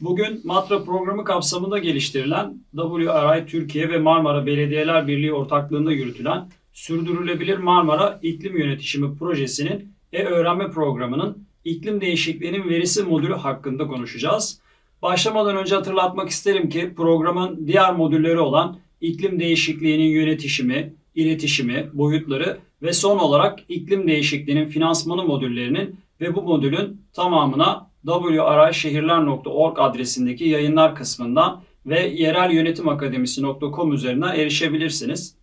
Bugün MATRA programı kapsamında geliştirilen WRI Türkiye ve Marmara Belediyeler Birliği ortaklığında yürütülen Sürdürülebilir Marmara İklim Yönetişimi Projesi'nin e-öğrenme programının iklim değişikliğinin verisi modülü hakkında konuşacağız. Başlamadan önce hatırlatmak isterim ki programın diğer modülleri olan iklim değişikliğinin yönetişimi, iletişimi, boyutları ve son olarak iklim değişikliğinin finansmanı modüllerinin ve bu modülün tamamına wrşehirler.org adresindeki yayınlar kısmından ve yerelyönetimakademisi.com üzerinden erişebilirsiniz.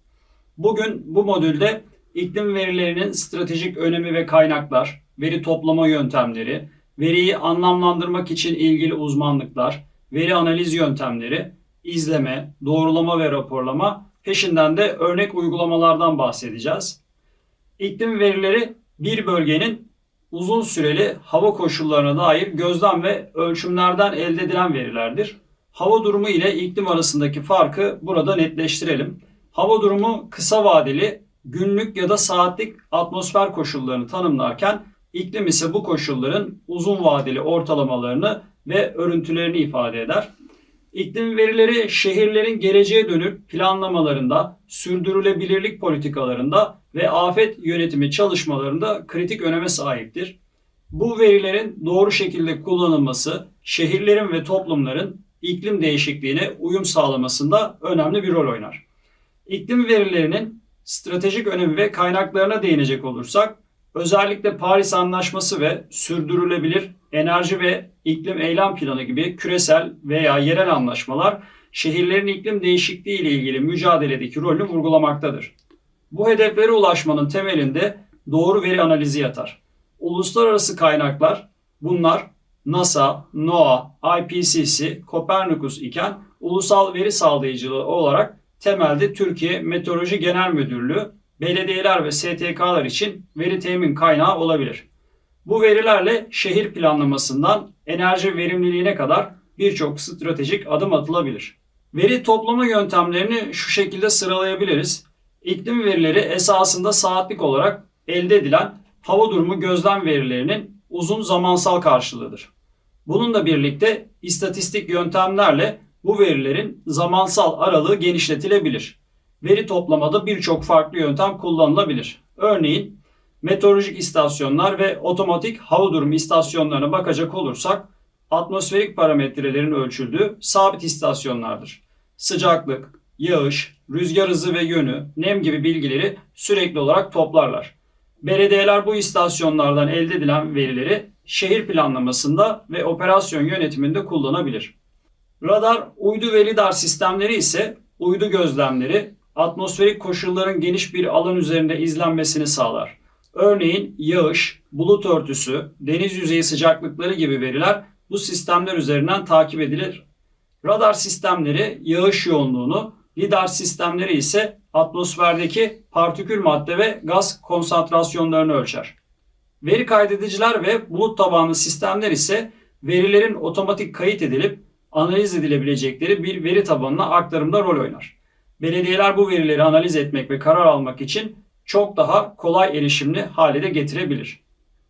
Bugün bu modülde iklim verilerinin stratejik önemi ve kaynaklar, veri toplama yöntemleri, veriyi anlamlandırmak için ilgili uzmanlıklar, veri analiz yöntemleri, izleme, doğrulama ve raporlama, peşinden de örnek uygulamalardan bahsedeceğiz. İklim verileri bir bölgenin uzun süreli hava koşullarına dair gözlem ve ölçümlerden elde edilen verilerdir. Hava durumu ile iklim arasındaki farkı burada netleştirelim. Hava durumu kısa vadeli günlük ya da saatlik atmosfer koşullarını tanımlarken iklim ise bu koşulların uzun vadeli ortalamalarını ve örüntülerini ifade eder. İklim verileri şehirlerin geleceğe dönük planlamalarında, sürdürülebilirlik politikalarında ve afet yönetimi çalışmalarında kritik öneme sahiptir. Bu verilerin doğru şekilde kullanılması şehirlerin ve toplumların iklim değişikliğine uyum sağlamasında önemli bir rol oynar. İklim verilerinin stratejik önemi ve kaynaklarına değinecek olursak, özellikle Paris Anlaşması ve sürdürülebilir enerji ve iklim eylem planı gibi küresel veya yerel anlaşmalar şehirlerin iklim değişikliği ile ilgili mücadeledeki rolünü vurgulamaktadır. Bu hedeflere ulaşmanın temelinde doğru veri analizi yatar. Uluslararası kaynaklar bunlar NASA, NOAA, IPCC, Copernicus iken ulusal veri sağlayıcılığı olarak temelde Türkiye Meteoroloji Genel Müdürlüğü, belediyeler ve STK'lar için veri temin kaynağı olabilir. Bu verilerle şehir planlamasından enerji verimliliğine kadar birçok stratejik adım atılabilir. Veri toplama yöntemlerini şu şekilde sıralayabiliriz. İklim verileri esasında saatlik olarak elde edilen hava durumu gözlem verilerinin uzun zamansal karşılığıdır. Bununla birlikte istatistik yöntemlerle bu verilerin zamansal aralığı genişletilebilir. Veri toplamada birçok farklı yöntem kullanılabilir. Örneğin meteorolojik istasyonlar ve otomatik hava durumu istasyonlarına bakacak olursak atmosferik parametrelerin ölçüldüğü sabit istasyonlardır. Sıcaklık, yağış, rüzgar hızı ve yönü, nem gibi bilgileri sürekli olarak toplarlar. Belediyeler bu istasyonlardan elde edilen verileri şehir planlamasında ve operasyon yönetiminde kullanabilir. Radar, uydu ve lidar sistemleri ise uydu gözlemleri, atmosferik koşulların geniş bir alan üzerinde izlenmesini sağlar. Örneğin yağış, bulut örtüsü, deniz yüzeyi sıcaklıkları gibi veriler bu sistemler üzerinden takip edilir. Radar sistemleri yağış yoğunluğunu, lidar sistemleri ise atmosferdeki partikül madde ve gaz konsantrasyonlarını ölçer. Veri kaydediciler ve bulut tabanlı sistemler ise verilerin otomatik kayıt edilip analiz edilebilecekleri bir veri tabanına aktarımda rol oynar. Belediyeler bu verileri analiz etmek ve karar almak için çok daha kolay erişimli hale de getirebilir.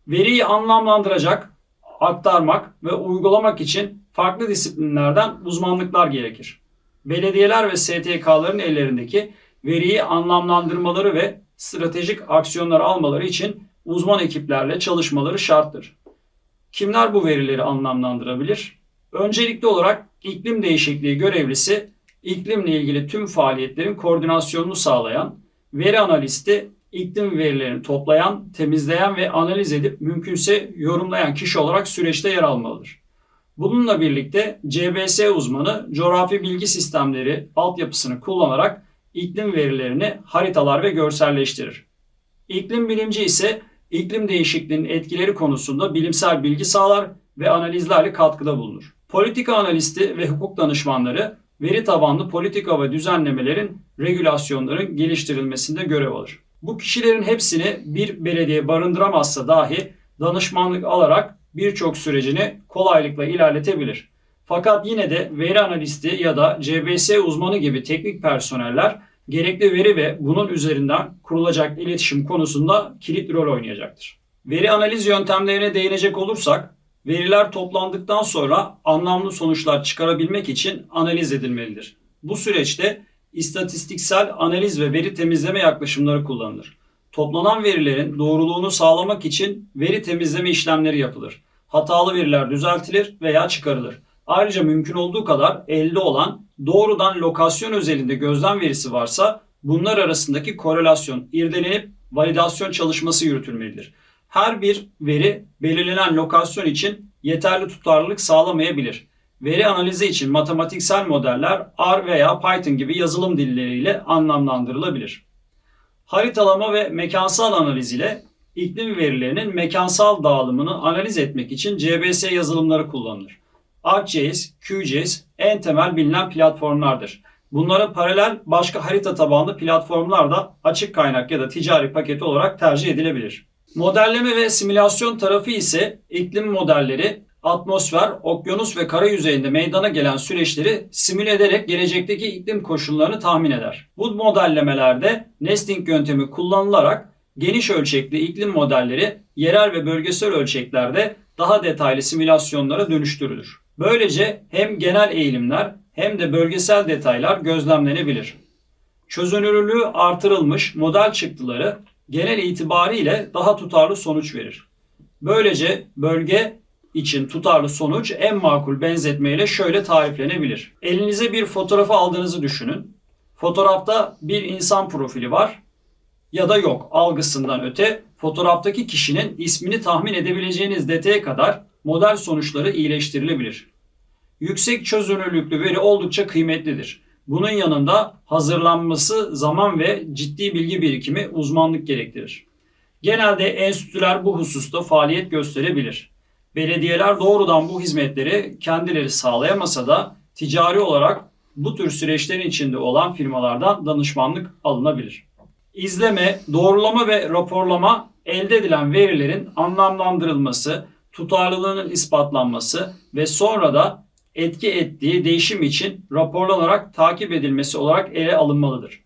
Veriyi anlamlandıracak, aktarmak ve uygulamak için farklı disiplinlerden uzmanlıklar gerekir. Belediyeler ve STK'ların ellerindeki veriyi anlamlandırmaları ve stratejik aksiyonlar almaları için uzman ekiplerle çalışmaları şarttır. Kimler bu verileri anlamlandırabilir? Öncelikli olarak iklim değişikliği görevlisi iklimle ilgili tüm faaliyetlerin koordinasyonunu sağlayan, veri analisti iklim verilerini toplayan, temizleyen ve analiz edip mümkünse yorumlayan kişi olarak süreçte yer almalıdır. Bununla birlikte CBS uzmanı coğrafi bilgi sistemleri altyapısını kullanarak iklim verilerini haritalar ve görselleştirir. İklim bilimci ise iklim değişikliğinin etkileri konusunda bilimsel bilgi sağlar ve analizlerle katkıda bulunur. Politika analisti ve hukuk danışmanları veri tabanlı politika ve düzenlemelerin, regülasyonların geliştirilmesinde görev alır. Bu kişilerin hepsini bir belediye barındıramazsa dahi danışmanlık alarak birçok sürecini kolaylıkla ilerletebilir. Fakat yine de veri analisti ya da CBS uzmanı gibi teknik personeller gerekli veri ve bunun üzerinden kurulacak iletişim konusunda kilit rol oynayacaktır. Veri analiz yöntemlerine değinecek olursak, Veriler toplandıktan sonra anlamlı sonuçlar çıkarabilmek için analiz edilmelidir. Bu süreçte istatistiksel analiz ve veri temizleme yaklaşımları kullanılır. Toplanan verilerin doğruluğunu sağlamak için veri temizleme işlemleri yapılır. Hatalı veriler düzeltilir veya çıkarılır. Ayrıca mümkün olduğu kadar elde olan doğrudan lokasyon özelinde gözlem verisi varsa bunlar arasındaki korelasyon irdelenip validasyon çalışması yürütülmelidir. Her bir veri belirlenen lokasyon için yeterli tutarlılık sağlamayabilir. Veri analizi için matematiksel modeller R veya Python gibi yazılım dilleriyle anlamlandırılabilir. Haritalama ve mekansal analiz ile iklim verilerinin mekansal dağılımını analiz etmek için CBS yazılımları kullanılır. ArcGIS, QGIS en temel bilinen platformlardır. Bunlara paralel başka harita tabanlı platformlar da açık kaynak ya da ticari paketi olarak tercih edilebilir. Modelleme ve simülasyon tarafı ise iklim modelleri, atmosfer, okyanus ve kara yüzeyinde meydana gelen süreçleri simüle ederek gelecekteki iklim koşullarını tahmin eder. Bu modellemelerde nesting yöntemi kullanılarak geniş ölçekli iklim modelleri yerel ve bölgesel ölçeklerde daha detaylı simülasyonlara dönüştürülür. Böylece hem genel eğilimler hem de bölgesel detaylar gözlemlenebilir. Çözünürlüğü artırılmış model çıktıları genel itibariyle daha tutarlı sonuç verir. Böylece bölge için tutarlı sonuç en makul benzetmeyle şöyle tariflenebilir. Elinize bir fotoğrafı aldığınızı düşünün. Fotoğrafta bir insan profili var ya da yok algısından öte fotoğraftaki kişinin ismini tahmin edebileceğiniz detaya kadar model sonuçları iyileştirilebilir. Yüksek çözünürlüklü veri oldukça kıymetlidir. Bunun yanında hazırlanması zaman ve ciddi bilgi birikimi uzmanlık gerektirir. Genelde enstitüler bu hususta faaliyet gösterebilir. Belediyeler doğrudan bu hizmetleri kendileri sağlayamasa da ticari olarak bu tür süreçlerin içinde olan firmalardan danışmanlık alınabilir. İzleme, doğrulama ve raporlama elde edilen verilerin anlamlandırılması, tutarlılığının ispatlanması ve sonra da etki ettiği değişim için raporlanarak takip edilmesi olarak ele alınmalıdır.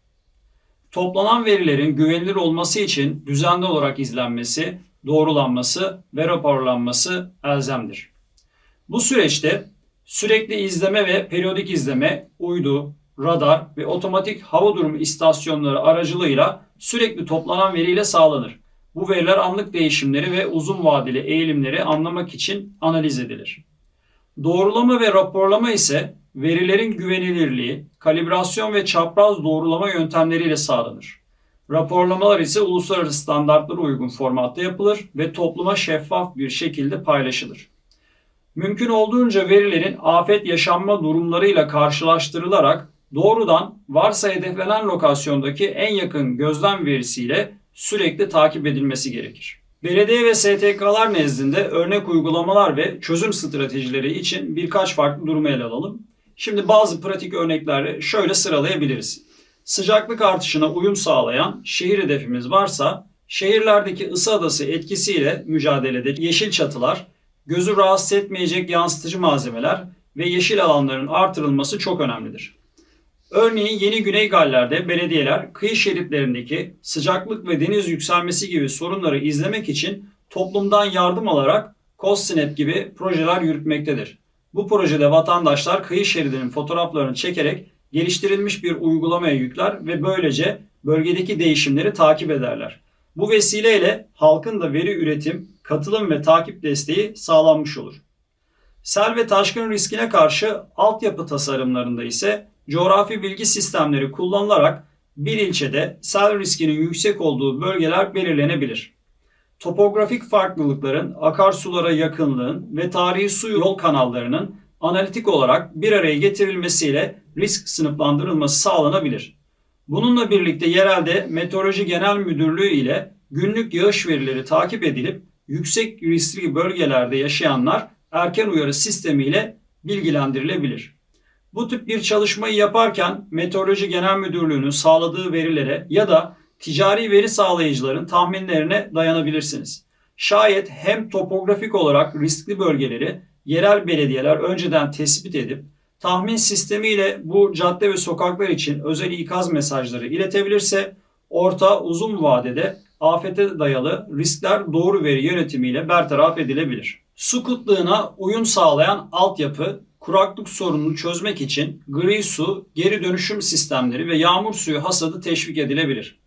Toplanan verilerin güvenilir olması için düzenli olarak izlenmesi, doğrulanması ve raporlanması elzemdir. Bu süreçte sürekli izleme ve periyodik izleme, uydu, radar ve otomatik hava durumu istasyonları aracılığıyla sürekli toplanan veriyle sağlanır. Bu veriler anlık değişimleri ve uzun vadeli eğilimleri anlamak için analiz edilir. Doğrulama ve raporlama ise verilerin güvenilirliği, kalibrasyon ve çapraz doğrulama yöntemleriyle sağlanır. Raporlamalar ise uluslararası standartlara uygun formatta yapılır ve topluma şeffaf bir şekilde paylaşılır. Mümkün olduğunca verilerin afet yaşanma durumlarıyla karşılaştırılarak doğrudan varsa hedeflenen lokasyondaki en yakın gözlem verisiyle sürekli takip edilmesi gerekir. Belediye ve STK'lar nezdinde örnek uygulamalar ve çözüm stratejileri için birkaç farklı durumu ele alalım. Şimdi bazı pratik örnekleri şöyle sıralayabiliriz. Sıcaklık artışına uyum sağlayan şehir hedefimiz varsa şehirlerdeki ısı adası etkisiyle mücadelede yeşil çatılar, gözü rahatsız etmeyecek yansıtıcı malzemeler ve yeşil alanların artırılması çok önemlidir. Örneğin Yeni Güney Galler'de belediyeler kıyı şeritlerindeki sıcaklık ve deniz yükselmesi gibi sorunları izlemek için toplumdan yardım alarak COSSNAP gibi projeler yürütmektedir. Bu projede vatandaşlar kıyı şeridinin fotoğraflarını çekerek geliştirilmiş bir uygulamaya yükler ve böylece bölgedeki değişimleri takip ederler. Bu vesileyle halkın da veri üretim, katılım ve takip desteği sağlanmış olur. Sel ve taşkın riskine karşı altyapı tasarımlarında ise coğrafi bilgi sistemleri kullanılarak bir ilçede sel riskinin yüksek olduğu bölgeler belirlenebilir. Topografik farklılıkların, akarsulara yakınlığın ve tarihi su yol kanallarının analitik olarak bir araya getirilmesiyle risk sınıflandırılması sağlanabilir. Bununla birlikte yerelde Meteoroloji Genel Müdürlüğü ile günlük yağış verileri takip edilip yüksek riskli bölgelerde yaşayanlar erken uyarı sistemiyle bilgilendirilebilir. Bu tip bir çalışmayı yaparken Meteoroloji Genel Müdürlüğü'nün sağladığı verilere ya da ticari veri sağlayıcıların tahminlerine dayanabilirsiniz. Şayet hem topografik olarak riskli bölgeleri yerel belediyeler önceden tespit edip tahmin sistemiyle bu cadde ve sokaklar için özel ikaz mesajları iletebilirse orta uzun vadede afete dayalı riskler doğru veri yönetimiyle bertaraf edilebilir. Su kıtlığına uyum sağlayan altyapı, kuraklık sorununu çözmek için gri su, geri dönüşüm sistemleri ve yağmur suyu hasadı teşvik edilebilir.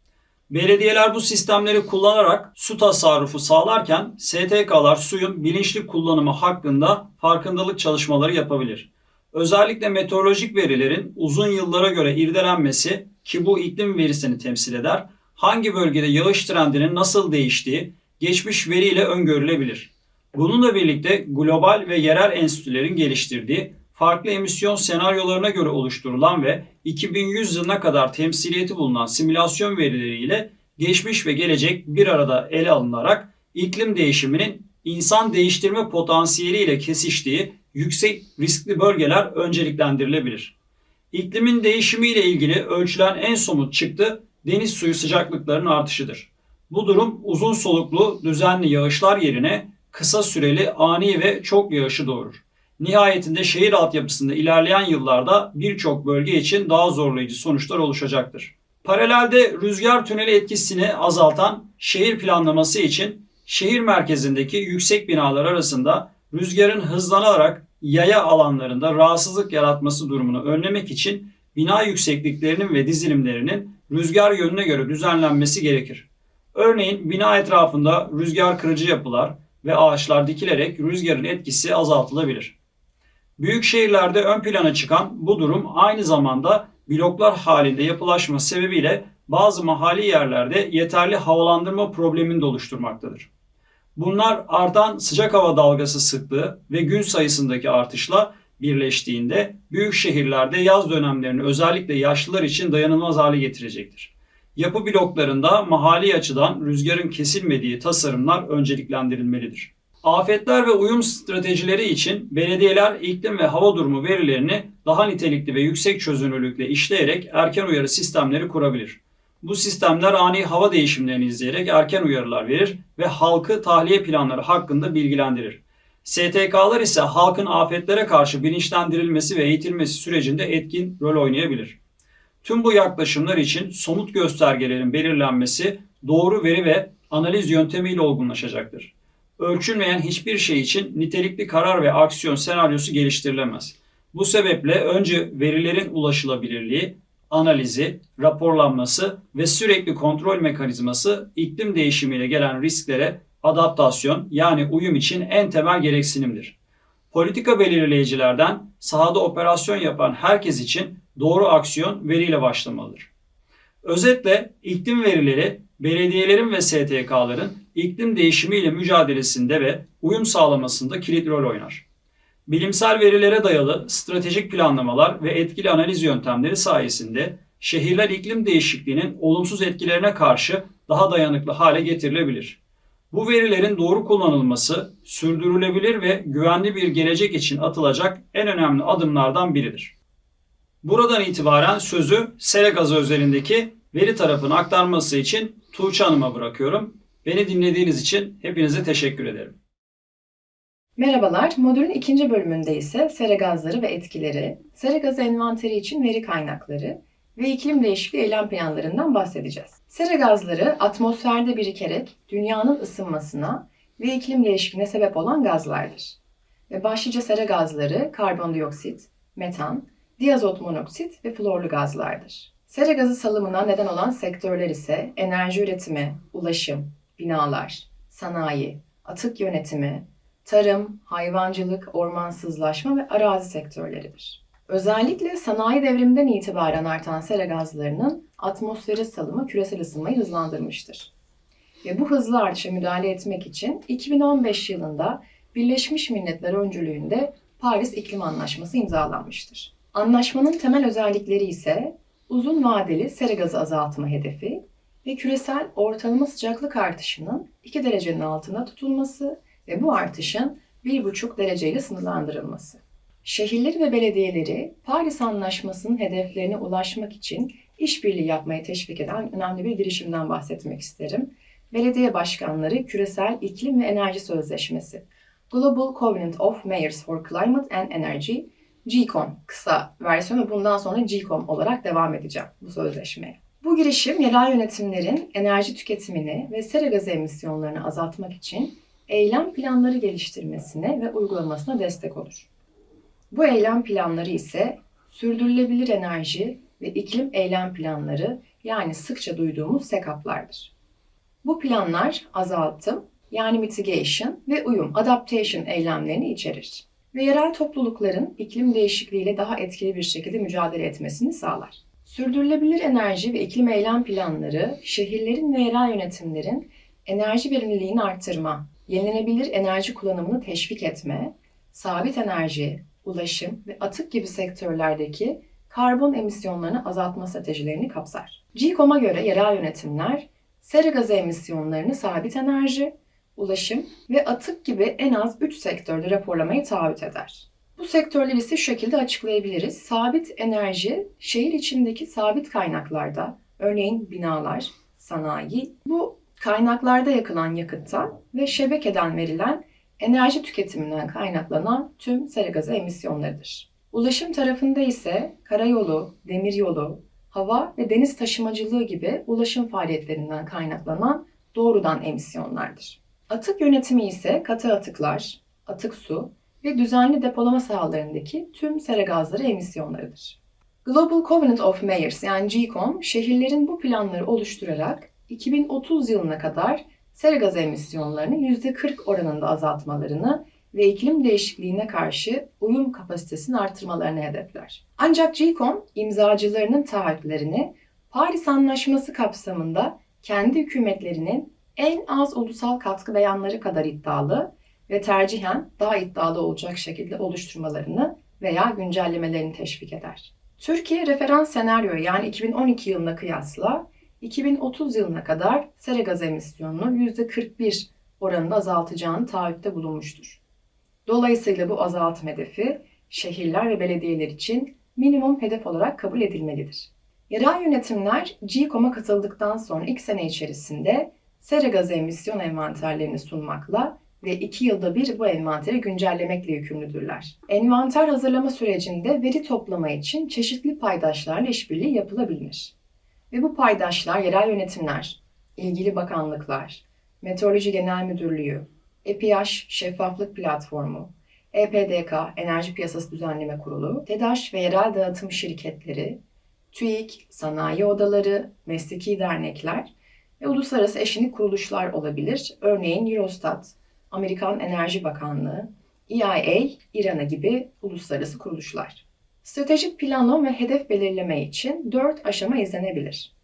Belediyeler bu sistemleri kullanarak su tasarrufu sağlarken STK'lar suyun bilinçli kullanımı hakkında farkındalık çalışmaları yapabilir. Özellikle meteorolojik verilerin uzun yıllara göre irdelenmesi ki bu iklim verisini temsil eder, hangi bölgede yağış trendinin nasıl değiştiği geçmiş veriyle öngörülebilir. Bununla birlikte global ve yerel enstitülerin geliştirdiği farklı emisyon senaryolarına göre oluşturulan ve 2100 yılına kadar temsiliyeti bulunan simülasyon verileriyle geçmiş ve gelecek bir arada ele alınarak iklim değişiminin insan değiştirme potansiyeliyle kesiştiği yüksek riskli bölgeler önceliklendirilebilir. İklimin değişimiyle ilgili ölçülen en somut çıktı deniz suyu sıcaklıklarının artışıdır. Bu durum uzun soluklu düzenli yağışlar yerine kısa süreli ani ve çok yağışı doğurur. Nihayetinde şehir altyapısında ilerleyen yıllarda birçok bölge için daha zorlayıcı sonuçlar oluşacaktır. Paralelde rüzgar tüneli etkisini azaltan şehir planlaması için şehir merkezindeki yüksek binalar arasında rüzgarın hızlanarak yaya alanlarında rahatsızlık yaratması durumunu önlemek için bina yüksekliklerinin ve dizilimlerinin rüzgar yönüne göre düzenlenmesi gerekir. Örneğin bina etrafında rüzgar kırıcı yapılar ve ağaçlar dikilerek rüzgarın etkisi azaltılabilir. Büyük şehirlerde ön plana çıkan bu durum aynı zamanda bloklar halinde yapılaşma sebebiyle bazı mahalli yerlerde yeterli havalandırma problemini de oluşturmaktadır. Bunlar artan sıcak hava dalgası sıklığı ve gün sayısındaki artışla birleştiğinde büyük şehirlerde yaz dönemlerini özellikle yaşlılar için dayanılmaz hale getirecektir. Yapı bloklarında mahalli açıdan rüzgarın kesilmediği tasarımlar önceliklendirilmelidir. Afetler ve uyum stratejileri için belediyeler iklim ve hava durumu verilerini daha nitelikli ve yüksek çözünürlükle işleyerek erken uyarı sistemleri kurabilir. Bu sistemler ani hava değişimlerini izleyerek erken uyarılar verir ve halkı tahliye planları hakkında bilgilendirir. STK'lar ise halkın afetlere karşı bilinçlendirilmesi ve eğitilmesi sürecinde etkin rol oynayabilir. Tüm bu yaklaşımlar için somut göstergelerin belirlenmesi doğru veri ve analiz yöntemiyle olgunlaşacaktır. Ölçülmeyen hiçbir şey için nitelikli karar ve aksiyon senaryosu geliştirilemez. Bu sebeple önce verilerin ulaşılabilirliği, analizi, raporlanması ve sürekli kontrol mekanizması iklim değişimiyle gelen risklere adaptasyon yani uyum için en temel gereksinimdir. Politika belirleyicilerden sahada operasyon yapan herkes için doğru aksiyon veriyle başlamalıdır. Özetle iklim verileri belediyelerin ve STK'ların iklim değişimiyle mücadelesinde ve uyum sağlamasında kilit rol oynar. Bilimsel verilere dayalı stratejik planlamalar ve etkili analiz yöntemleri sayesinde şehirler iklim değişikliğinin olumsuz etkilerine karşı daha dayanıklı hale getirilebilir. Bu verilerin doğru kullanılması sürdürülebilir ve güvenli bir gelecek için atılacak en önemli adımlardan biridir. Buradan itibaren sözü sera gazı özelindeki veri tarafını aktarması için Tuğçe Hanım'a bırakıyorum. Beni dinlediğiniz için hepinize teşekkür ederim. Merhabalar, modülün ikinci bölümünde ise sera gazları ve etkileri, sera gazı envanteri için veri kaynakları ve iklim değişikliği eylem planlarından bahsedeceğiz. Sera gazları atmosferde birikerek dünyanın ısınmasına ve iklim değişikliğine sebep olan gazlardır. Ve başlıca sera gazları karbondioksit, metan, diazot monoksit ve florlu gazlardır. Sera gazı salımına neden olan sektörler ise enerji üretimi, ulaşım, binalar, sanayi, atık yönetimi, tarım, hayvancılık, ormansızlaşma ve arazi sektörleridir. Özellikle sanayi devriminden itibaren artan sera gazlarının atmosfere salımı küresel ısınmayı hızlandırmıştır. Ve bu hızlı artışa müdahale etmek için 2015 yılında Birleşmiş Milletler öncülüğünde Paris İklim Anlaşması imzalanmıştır. Anlaşmanın temel özellikleri ise uzun vadeli sera gazı azaltma hedefi ve küresel ortalama sıcaklık artışının 2 derecenin altında tutulması ve bu artışın 1,5 dereceyle sınırlandırılması. Şehirleri ve belediyeleri Paris Anlaşması'nın hedeflerine ulaşmak için işbirliği yapmaya teşvik eden önemli bir girişimden bahsetmek isterim. Belediye Başkanları Küresel İklim ve Enerji Sözleşmesi Global Covenant of Mayors for Climate and Energy GCOM kısa versiyonu bundan sonra GCOM olarak devam edeceğim bu sözleşmeye. Bu girişim yerel yönetimlerin enerji tüketimini ve sera gazı emisyonlarını azaltmak için eylem planları geliştirmesine ve uygulamasına destek olur. Bu eylem planları ise sürdürülebilir enerji ve iklim eylem planları yani sıkça duyduğumuz SECAP'lardır. Bu planlar azaltım yani mitigation ve uyum adaptation eylemlerini içerir ve yerel toplulukların iklim değişikliğiyle daha etkili bir şekilde mücadele etmesini sağlar. Sürdürülebilir enerji ve iklim eylem planları şehirlerin ve yerel yönetimlerin enerji verimliliğini arttırma, yenilenebilir enerji kullanımını teşvik etme, sabit enerji, ulaşım ve atık gibi sektörlerdeki karbon emisyonlarını azaltma stratejilerini kapsar. GCOM'a göre yerel yönetimler sera gazı emisyonlarını sabit enerji, ulaşım ve atık gibi en az 3 sektörde raporlamayı taahhüt eder. Bu sektörleri ise şu şekilde açıklayabiliriz. Sabit enerji, şehir içindeki sabit kaynaklarda, örneğin binalar, sanayi, bu kaynaklarda yakılan yakıttan ve şebekeden verilen enerji tüketiminden kaynaklanan tüm sera gazı emisyonlarıdır. Ulaşım tarafında ise karayolu, demiryolu, hava ve deniz taşımacılığı gibi ulaşım faaliyetlerinden kaynaklanan doğrudan emisyonlardır. Atık yönetimi ise katı atıklar, atık su ve düzenli depolama sahalarındaki tüm sera gazları emisyonlarıdır. Global Covenant of Mayors yani GCOM şehirlerin bu planları oluşturarak 2030 yılına kadar sera gazı emisyonlarını %40 oranında azaltmalarını ve iklim değişikliğine karşı uyum kapasitesini artırmalarını hedefler. Ancak GCOM imzacılarının taahhütlerini Paris Anlaşması kapsamında kendi hükümetlerinin en az ulusal katkı beyanları kadar iddialı ve tercihen daha iddialı olacak şekilde oluşturmalarını veya güncellemelerini teşvik eder. Türkiye referans senaryo yani 2012 yılına kıyasla 2030 yılına kadar sera gaz emisyonunu %41 oranında azaltacağını taahhütte bulunmuştur. Dolayısıyla bu azaltım hedefi şehirler ve belediyeler için minimum hedef olarak kabul edilmelidir. Yerel yönetimler GCOM'a katıldıktan sonra ilk sene içerisinde sera gazı emisyon envanterlerini sunmakla ve iki yılda bir bu envanteri güncellemekle yükümlüdürler. Envanter hazırlama sürecinde veri toplama için çeşitli paydaşlarla işbirliği yapılabilir. Ve bu paydaşlar yerel yönetimler, ilgili bakanlıklar, Meteoroloji Genel Müdürlüğü, EPH Şeffaflık Platformu, EPDK Enerji Piyasası Düzenleme Kurulu, TEDAŞ ve yerel dağıtım şirketleri, TÜİK, sanayi odaları, mesleki dernekler ve uluslararası eşinik kuruluşlar olabilir. Örneğin Eurostat, Amerikan Enerji Bakanlığı, EIA, İRANA gibi uluslararası kuruluşlar. Stratejik planlama ve hedef belirleme için dört aşama izlenebilir.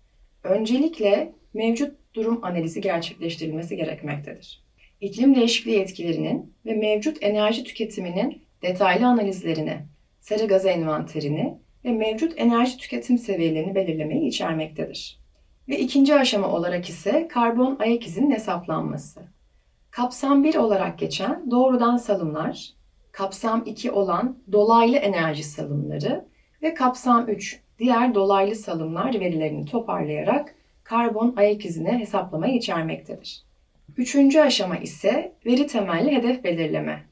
Öncelikle mevcut durum analizi gerçekleştirilmesi gerekmektedir. İklim değişikliği etkilerinin ve mevcut enerji tüketiminin detaylı analizlerini, sera gazı envanterini ve mevcut enerji tüketim seviyelerini belirlemeyi içermektedir. Ve ikinci aşama olarak ise karbon ayak izinin hesaplanması. Kapsam 1 olarak geçen doğrudan salımlar, kapsam 2 olan dolaylı enerji salımları ve kapsam 3 diğer dolaylı salımlar verilerini toparlayarak karbon ayak izini hesaplamayı içermektedir. Üçüncü aşama ise veri temelli hedef belirleme.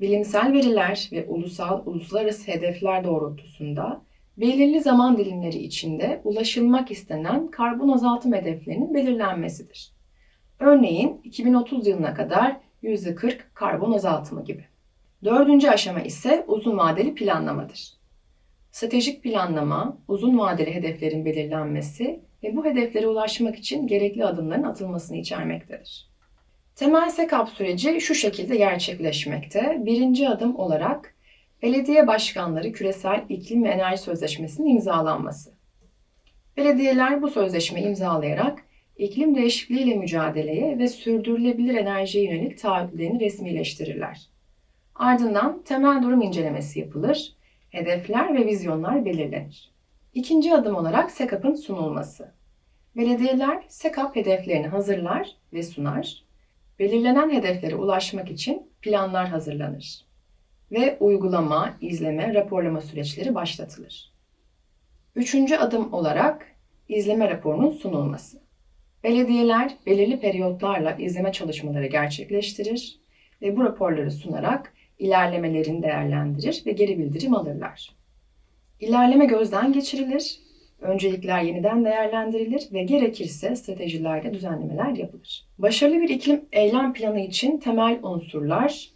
Bilimsel veriler ve ulusal uluslararası hedefler doğrultusunda belirli zaman dilimleri içinde ulaşılmak istenen karbon azaltım hedeflerinin belirlenmesidir. Örneğin 2030 yılına kadar %40 karbon azaltımı gibi. Dördüncü aşama ise uzun vadeli planlamadır. Stratejik planlama, uzun vadeli hedeflerin belirlenmesi ve bu hedeflere ulaşmak için gerekli adımların atılmasını içermektedir. Temel SECAP süreci şu şekilde gerçekleşmekte. Birinci adım olarak belediye başkanları küresel iklim ve enerji sözleşmesinin imzalanması. Belediyeler bu sözleşmeyi imzalayarak iklim değişikliğiyle mücadeleye ve sürdürülebilir enerjiye yönelik taahhütlerini resmileştirirler. Ardından temel durum incelemesi yapılır, hedefler ve vizyonlar belirlenir. İkinci adım olarak SECAP'ın sunulması. Belediyeler SECAP hedeflerini hazırlar ve sunar. Belirlenen hedeflere ulaşmak için planlar hazırlanır ve uygulama, izleme, raporlama süreçleri başlatılır. Üçüncü adım olarak izleme raporunun sunulması. Belediyeler belirli periyotlarla izleme çalışmaları gerçekleştirir ve bu raporları sunarak ilerlemelerini değerlendirir ve geri bildirim alırlar. İlerleme gözden geçirilir Öncelikler yeniden değerlendirilir ve gerekirse stratejilerde düzenlemeler yapılır. Başarılı bir iklim eylem planı için temel unsurlar,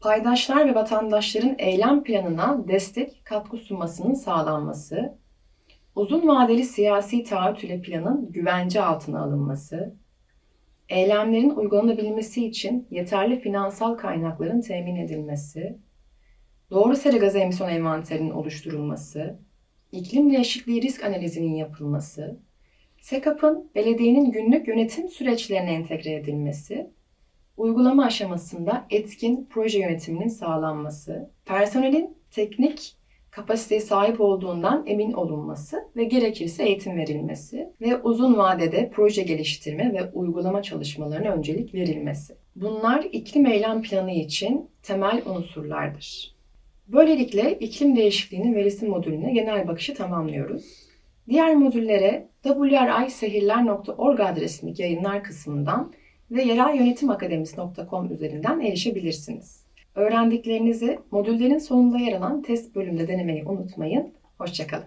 paydaşlar ve vatandaşların eylem planına destek katkı sunmasının sağlanması, uzun vadeli siyasi taahhüt ile planın güvence altına alınması, eylemlerin uygulanabilmesi için yeterli finansal kaynakların temin edilmesi, doğru sera gazı emisyon envanterinin oluşturulması, iklim değişikliği risk analizinin yapılması, SEKAP'ın belediyenin günlük yönetim süreçlerine entegre edilmesi, uygulama aşamasında etkin proje yönetiminin sağlanması, personelin teknik kapasiteye sahip olduğundan emin olunması ve gerekirse eğitim verilmesi ve uzun vadede proje geliştirme ve uygulama çalışmalarına öncelik verilmesi. Bunlar iklim eylem planı için temel unsurlardır. Böylelikle iklim değişikliğinin verisi modülüne genel bakışı tamamlıyoruz. Diğer modüllere wrisehirler.org adresindeki yayınlar kısmından ve yerelyönetimakademisi.com üzerinden erişebilirsiniz. Öğrendiklerinizi modüllerin sonunda yer alan test bölümünde denemeyi unutmayın. Hoşçakalın.